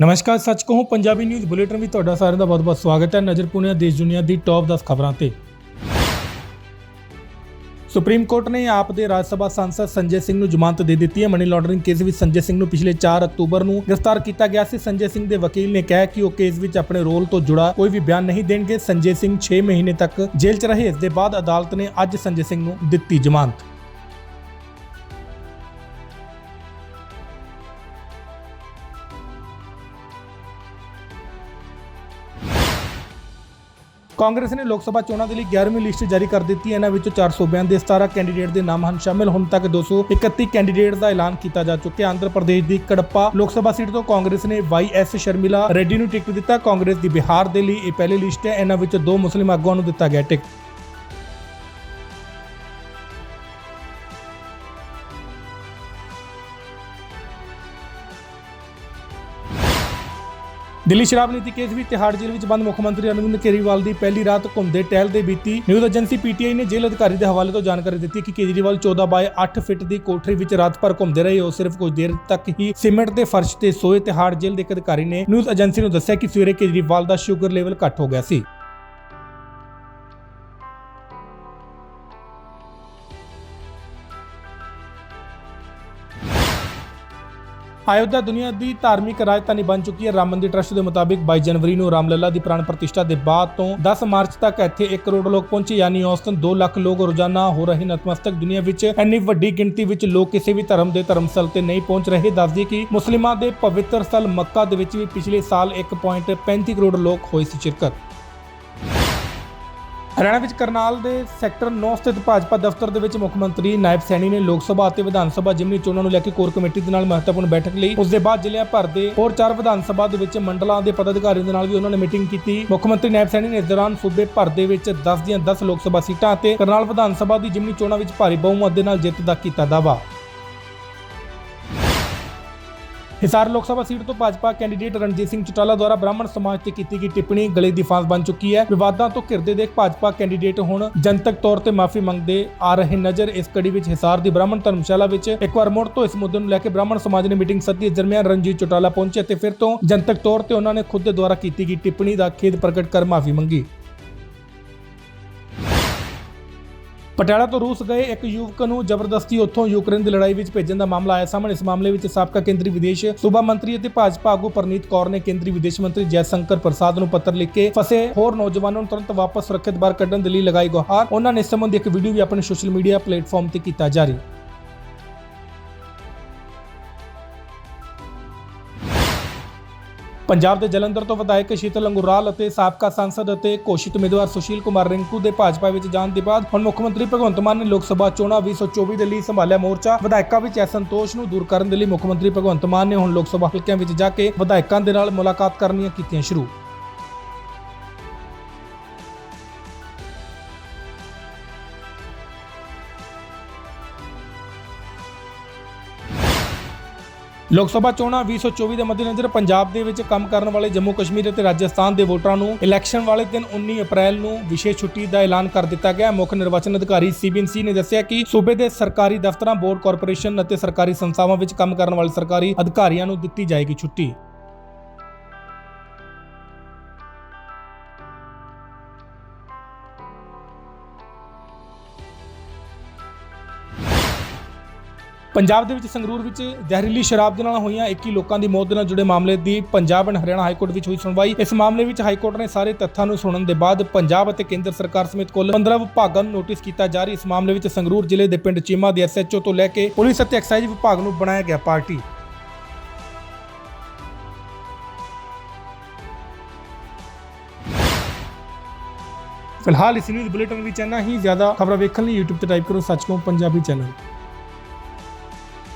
ਨਮਸਕਾਰ, ਸੱਚ ਕਹੋ, ਪੰਜਾਬੀ ਨਿਊਜ਼ ਬੁਲੇਟਿਨ ਵਿੱਚ ਤੁਹਾਡਾ ਸਾਰਿਆਂ ਦਾ ਬਹੁਤ-ਬਹੁਤ ਸਵਾਗਤ ਹੈ ਨਜ਼ਰ ਪੁਣਿਆ ਦੇਸ਼ ਦੁਨੀਆ ਦੀ ਟੌਪ 10 ਖਬਰਾਂ ਤੇ। ਸੁਪਰੀਮ ਕੋਰਟ ਨੇ ਆਪ ਦੇ ਰਾਜ ਸਭਾ ਸੰਸਦ ਸੰਜੇ ਸਿੰਘ ਨੂੰ ਜ਼ਮਾਨਤ ਦੇ ਦਿੱਤੀ ਹੈ। ਮਨੀ ਲਾਂਡਰਿੰਗ ਕੇਸ ਵਿੱਚ ਸੰਜੇ ਸਿੰਘ ਨੂੰ ਪਿਛਲੇ 4 ਅਕਤੂਬਰ ਨੂੰ ਗ੍ਰਿਫਤਾਰ ਕੀਤਾ ਗਿਆ ਸੀ। ਸੰਜੇ ਸਿੰਘ ਦੇ ਵਕੀਲ ਨੇ ਕਿਹਾ ਕਿ ਉਹ ਕੇਸ ਵਿੱਚ ਆਪਣੇ ਰੋਲ ਤੋਂ ਜੁੜਾ ਕੋਈ ਵੀ ਬਿਆਨ ਨਹੀਂ ਦੇਣਗੇ। ਸੰਜੇ ਸਿੰਘ 6 ਮਹੀਨੇ ਤੱਕ ਜੇਲ੍ਹ 'ਚ ਰਹੇ। ਇਸ ਦੇ ਬਾਅਦ ਅਦਾਲਤ ਨੇ ਅੱਜ ਸੰਜੇ ਸਿੰਘ ਨੂੰ ਦਿੱਤੀ ਜ਼ਮਾਨਤ। ਕਾਂਗਰਸ ਨੇ ਲੋਕ ਸਭਾ ਚੋਣਾਂ ਦੇ ਲਈ 11ਵੀਂ ਲਿਸਟ ਜਾਰੀ ਕਰ ਦਿੱਤੀ। ਹੈ ਇਹਨਾਂ ਵਿੱਚੋਂ 400 ਬਿਆਨ ਦੇ 17 ਕੈਂਡੀਡੇਟ ਦੇ ਨਾਮ ਹਨ ਸ਼ਾਮਿਲ। ਹੁਣ ਤੱਕ 231 ਕੈਂਡੀਡੇਟ ਦਾ ਐਲਾਨ ਕੀਤਾ ਜਾ ਚੁੱਕਿਆ ਆਂਧਰਾ ਪ੍ਰਦੇਸ਼ ਦੀ ਕੜੱਪਾ ਲੋਕ ਸਭਾ ਸੀਟ ਤੋਂ ਕਾਂਗਰਸ ਨੇ ਵਾਈ ਐਸ ਸ਼ਰਮਿਲਾ ਰੈਡੀ ਨੂੰ ਟਿਕਟ ਦਿੱਤਾ। ਕਾਂਗਰਸ ਦੀ ਬਿਹਾਰ ਦੇ ਲਈ ਇਹ ਪਹਿਲੀ ਲਿਸਟ ਹੈ। ਇਹਨਾਂ ਵਿੱਚੋਂ ਦੋ ਮੁਸਲਿਮ ਆਗੂਆਂ ਨੂੰ ਦਿੱਤਾ ਗਿਆ ਟਿਕਟ। ਦਿੱਲੀ ਸ਼ਰਾਬ ਨੀਤੀ ਕੇਸ ਵਿੱਚ ਤਿਹਾੜ ਜੇਲ੍ਹ ਵਿੱਚ ਬੰਦ ਮੁੱਖ ਮੰਤਰੀ ਅਰਵਿੰਦ ਕੇਜਰੀਵਾਲ ਦੀ ਪਹਿਲੀ ਰਾਤ ਘੁੰਮਦੇ ਟਹਿਲਦੇ ਬੀਤੀ ਨਿਊਜ਼ ਏਜੰਸੀ ਪੀਟੀਆਈ ਨੇ ਜੇਲ੍ਹ ਅਧਿਕਾਰੀ ਦੇ ਹਵਾਲੇ ਤੋਂ ਜਾਣਕਾਰੀ ਦਿੱਤੀ ਕਿ ਕੇਜਰੀਵਾਲ 14 ਬਾਏ 8 ਫਿਟ ਦੀ ਕੋਠਰੀ ਵਿੱਚ ਰਾਤ ਭਰ ਘੁੰਮਦੇ ਰਹੇ। ਉਹ ਸਿਰਫ ਕੁਝ ਦੇਰ ਤੱਕ ਹੀ ਸੀਮੈਂਟ ਦੇ ਫਰਸ਼ ਤੇ ਸੋਏ ਤਿਹਾੜ ਜੇਲ੍ਹ ਦੇ ਇੱਕ ਅਧਿਕਾਰੀ ਨੇ ਨਿਊਜ਼ ਏਜੰਸੀ ਨੂੰ ਦੱਸਿਆ ਕਿ ਸਵੇਰੇ ਕੇਜਰੀਵਾਲ ਦਾ ਸ਼ੂਗਰ ਲੈਵਲ ਘੱਟ ਹੋ ਗਿਆ ਸੀ। ਅਯੋਧਿਆ ਦੁਨੀਆ ਦੀ ਧਾਰਮਿਕ ਰਾਜਧਾਨੀ ਬਣ ਚੁੱਕੀ ਹੈ। ਰਾਮ ਮੰਦਿਰ ਟਰਸਟ ਦੇ ਮੁਤਾਬਿਕ 22 ਜਨਵਰੀ ਨੂੰ ਰਾਮਲੱਲਾ ਦੀ ਪ੍ਰਾਣ ਪ੍ਰਤਿਸ਼ਠਾ ਦੇ ਬਾਅਦ ਤੋਂ 10 ਮਾਰਚ ਤੱਕ ਇੱਥੇ 1 ਕਰੋੜ ਲੋਕ ਪਹੁੰਚੇ। ਯਾਨੀ ਔਸਤਨ 2 ਲੱਖ ਲੋਕ ਰੋਜ਼ਾਨਾ ਹੋ ਰਹੇ ਨਤਮਸਤਕ ਦੁਨੀਆ ਵਿੱਚ। ਇੰਨੀ ਵੱਡੀ ਗਿਣਤੀ ਵਿੱਚ ਲੋਕ ਕਿਸੇ ਵੀ ਧਰਮ ਦੇ ਧਰਮਸਥਲ ਤੇ ਨਹੀਂ ਪਹੁੰਚ ਰਹੇ। ਦੱਸਦੀ ਕਿ ਮੁਸਲਿਮਾਂ ਦੇ ਪਵਿੱਤਰ ਸਥਲ ਮੱਕਾ ਦੇ ਵਿੱਚ ਵੀ ਪਿਛਲੇ ਸਾਲ 1.35 ਕਰੋੜ ਲੋਕ ਹੋਏ ਸੀ ਸ਼ਿਰਕਤ ਹਰਿਆਣਾ ਵਿੱਚ ਕਰਨਾਲ ਦੇ ਸੈਕਟਰ 9 ਸਥਿਤ ਭਾਜਪਾ ਦਫ਼ਤਰ ਦੇ ਵਿੱਚ ਮੁੱਖ ਮੰਤਰੀ ਨਾਇਬ ਸੈਣੀ ਨੇ ਲੋਕ ਸਭਾ ਅਤੇ ਵਿਧਾਨ ਸਭਾ ਜਿਮਨੀ ਚੋਣਾਂ ਨੂੰ ਲੈ ਕੇ ਕੋਰ ਕਮੇਟੀ ਦੇ ਨਾਲ ਮਹੱਤਵਪੂਰਨ ਬੈਠਕ ਲਈ। ਉਸ ਦੇ ਬਾਅਦ ਜ਼ਿਲ੍ਹਿਆਂ ਭਰ ਦੇ ਹੋਰ ਚਾਰ ਵਿਧਾਨ ਸਭਾ ਦੇ ਵਿੱਚ ਮੰਡਲਾਂ ਦੇ ਪਦਾਧਿਕਾਰੀਆਂ ਦੇ ਨਾਲ ਵੀ ਉਹਨਾਂ ਨੇ ਮੀਟਿੰਗ ਕੀਤੀ। ਮੁੱਖ ਮੰਤਰੀ ਨਾਇਬ ਸੈਣੀ ਨੇ ਇਸ ਦੌਰਾਨ ਸੂਬੇ ਭਰ ਦੇ ਵਿੱਚ 10 ਦੀਆਂ 10 ਲੋਕ ਸਭਾ ਸੀਟਾਂ ਅਤੇ ਕਰਨਾਲ ਵਿਧਾਨ ਸਭਾ ਦੀ ਜਿਮਨੀ ਚੋਣਾਂ ਵਿੱਚ ਭਾਰੀ ਬਹੁਮਤ ਦੇ ਨਾਲ ਜਿੱਤ ਦਾ ਕੀਤਾ ਦਾਅਵਾ। ਹਿਸਾਰ ਲੋਕ ਸਭਾ ਸੀਟ ਤੋਂ ਭਾਜਪਾ ਕੈਂਡੀਡੇਟ ਰਣਜੀਤ ਸਿੰਘ ਚਟਾਲਾ ਦੁਆਰਾ ਬ੍ਰਾਹਮਣ ਸਮਾਜ ਤੇ ਕੀਤੀ ਗਈ ਟਿੱਪਣੀ ਗਲੇ ਦੀ ਫਾਂਸ ਬਣ ਚੁੱਕੀ ਹੈ ਵਿਵਾਦਾਂ ਤੋਂ ਘਿਰਦੇ ਦੇਖ ਭਾਜਪਾ ਕੈਂਡੀਡੇਟ ਹੁਣ ਜਨਤਕ ਤੌਰ ਤੇ ਮਾਫੀ ਮੰਗਦੇ ਆ ਰਹੇ ਨਜ਼ਰ ਇਸ ਕੜੀ ਵਿੱਚ ਹਿਸਾਰ ਦੀ ਬ੍ਰਾਹਮਣ ਧਰਮਸ਼ਾਲਾ ਵਿੱਚ ਇੱਕ ਵਾਰ ਮੁੜ ਤੋਂ ਇਸ ਮੁੱਦੇ ਨੂੰ ਲੈ ਕੇ ਬ੍ਰਾਹਮਣ ਸਮਾਜ ਨੇ ਮੀਟਿੰਗ ਸੱਦੀ ਇਸ ਦਰਮਿਆਨ ਰਣਜੀਤ ਚਟਾਲਾ ਪਹੁੰਚੇ ਅਤੇ ਫਿਰ ਤੋਂ ਜਨਤਕ ਤੌਰ ਤੇ ਉਹਨਾਂ ਨੇ ਖੁਦ ਦੇ ਦੁਆਰਾ ਕੀਤੀ ਗਈ ਟਿੱਪਣੀ ਦਾ ਖੇਦ ਪ੍ਰਗਟ ਕਰ ਮਾਫੀ ਮੰਗੀ ਪਟਿਆਲਾ ਤੋਂ ਰੂਸ ਗਏ ਇੱਕ ਯੁਵਕ ਨੂੰ ਜ਼ਬਰਦਸਤੀ ਉੱਥੋਂ ਯੂਕਰੇਨ ਦੀ ਲੜਾਈ ਵਿੱਚ ਭੇਜਣ ਦਾ ਮਾਮਲਾ ਆਇਆ ਸਾਹਮਣੇ। ਇਸ ਮਾਮਲੇ ਵਿੱਚ ਸਾਬਕਾ ਕੇਂਦਰੀ ਵਿਦੇਸ਼ ਸੂਬਾ ਮੰਤਰੀ ਅਤੇ ਭਾਜਪਾ ਆਗੂ ਪਰਨੀਤ ਕੌਰ ਨੇ ਕੇਂਦਰੀ ਵਿਦੇਸ਼ ਮੰਤਰੀ ਜੈਸ਼ੰਕਰ ਪ੍ਰਸਾਦ ਨੂੰ ਪੱਤਰ ਲਿਖ ਕੇ ਫਸੇ ਹੋਰ ਨੌਜਵਾਨਾਂ ਨੂੰ ਤੁਰੰਤ ਵਾਪਸ ਸੁਰੱਖਿਅਤ ਬਾਹਰ ਕੱਢਣ ਦੇ ਲਈ ਲਗਾਈ ਗੁਹਾਰ। ਉਹਨਾਂ ਨੇ ਇਸ ਸੰਬੰਧੀ ਇੱਕ ਵੀਡੀਓ ਵੀ ਆਪਣੇ ਸੋਸ਼ਲ ਮੀਡੀਆ ਪਲੇਟਫਾਰਮ ਤੇ ਕੀਤਾ ਜਾਰੀ। ਪੰਜਾਬ ਦੇ ਜਲੰਧਰ ਤੋਂ ਵਿਧਾਇਕ ਸ਼ੀਤਲ ਅੰਗੁਰਾਲ ਅਤੇ ਸਾਬਕਾ ਸੰਸਦ ਅਤੇ ਘੋਸ਼ਿਤ ਉਮੀਦਵਾਰ ਸੁਸ਼ੀਲ ਕੁਮਾਰ ਰਿੰਕੂ ਦੇ ਭਾਜਪਾ ਵਿੱਚ ਜਾਣ ਦੇ ਬਾਅਦ ਹੁਣ ਮੁੱਖ ਮੰਤਰੀ ਭਗਵੰਤ ਮਾਨ ਨੇ ਲੋਕ ਸਭਾ ਚੋਣਾਂ 2024 ਦੇ ਲਈ ਸੰਭਾਲਿਆ ਮੋਰਚਾ। ਵਿਧਾਇਕਾਂ ਵਿੱਚ ਅਸੰਤੋਸ਼ ਨੂੰ ਦੂਰ ਕਰਨ ਦੇ ਲਈ ਮੁੱਖ ਮੰਤਰੀ ਭਗਵੰਤ ਮਾਨ ਨੇ ਹੁਣ ਲੋਕ ਸਭਾ ਹਲਕਿਆਂ ਵਿੱਚ ਜਾ ਕੇ ਵਿਧਾਇਕਾਂ ਦੇ ਨਾਲ ਮੁਲਾਕਾਤ ਕਰਨੀਆਂ ਕੀਤੀਆਂ ਸ਼ੁਰੂ। ਲੋਕ ਸਭਾ ਚੋਣਾਂ 2024 ਦੇ ਮੱਦੇਨਜ਼ਰ ਪੰਜਾਬ ਦੇ ਵਿੱਚ ਕੰਮ ਕਰਨ ਵਾਲੇ ਜੰਮੂ ਕਸ਼ਮੀਰ ਅਤੇ ਰਾਜਸਥਾਨ ਦੇ ਵੋਟਰਾਂ ਨੂੰ ਇਲੈਕਸ਼ਨ ਵਾਲੇ ਦਿਨ 19 ਅਪ੍ਰੈਲ ਨੂੰ ਵਿਸ਼ੇਸ਼ ਛੁੱਟੀ ਦਾ ਐਲਾਨ ਕਰ ਦਿੱਤਾ ਗਿਆ। ਮੁੱਖ ਨਿਰਵਾਚਨ ਅਧਿਕਾਰੀ ਸੀਬੀਐਨਸੀ ਨੇ ਦੱਸਿਆ ਕਿ ਸੂਬੇ ਦੇ ਸਰਕਾਰੀ ਦਫ਼ਤਰਾਂ, ਬੋਰਡ ਕਾਰਪੋਰੇਸ਼ਨ ਅਤੇ ਸਰਕਾਰੀ ਸੰਸਥਾਵਾਂ ਵਿੱਚ ਕੰਮ ਕਰਨ ਵਾਲੇ ਸਰਕਾਰੀ ਅਧਿਕਾਰੀਆਂ ਨੂੰ ਦਿੱਤੀ ਜਾਏਗੀ ਛੁੱਟੀ। ਪੰਜਾਬ ਦੇ ਵਿੱਚ ਸੰਗਰੂਰ ਵਿੱਚ ਜ਼ਹਿਰੀਲੀ ਸ਼ਰਾਬ ਦੇ ਨਾਲ ਹੋਈਆਂ 21 ਲੋਕਾਂ ਦੀ ਮੌਤ ਦੇ ਨਾਲ ਜੁੜੇ ਮਾਮਲੇ ਦੀ Punjab and Haryana high court ਵਿੱਚ ਹੋਈ ਸੁਣਵਾਈ। ਇਸ ਮਾਮਲੇ ਵਿੱਚ ਹਾਈ ਕੋਰਟ ਨੇ ਸਾਰੇ ਤੱਥਾਂ ਨੂੰ ਸੁਣਨ ਦੇ ਬਾਅਦ ਪੰਜਾਬ ਅਤੇ ਕੇਂਦਰ ਸਰਕਾਰ ਸਮੇਤ ਕੁੱਲ 15 ਵਿਭਾਗਾਂ ਨੂੰ ਨੋਟਿਸ ਕੀਤਾ ਜਾਰੀ ਇਸ ਮਾਮਲੇ ਵਿੱਚ ਸੰਗਰੂਰ ਜ਼ਿਲ੍ਹੇ ਦੇ ਪਿੰਡ ਚੀਮਾ ਦੇ ਐਸਐਚਓ ਤੋਂ ਲੈ ਕੇ ਪੁਲਿਸ ਅਤੇ ਐਕਸਾਈਜ਼ ਵਿਭਾਗ ਨੂੰ ਬਣਾਇਆ ਗਿਆ ਪਾਰਟੀ। ਫਿਲਹਾਲ ਇਸ ਨਿਊਜ਼ ਬੁਲੇਟਿਨ ਵਿੱਚ ਇੰਨਾ ਹੀ। ਜ਼ਿਆਦਾ ਖਬਰਾਂ ਵੇਖਣ ਲਈ YouTube ਤੇ ਟਾਈਪ ਕਰੋ ਸੱਚ ਪੰਜਾਬੀ ਚੈਨਲ।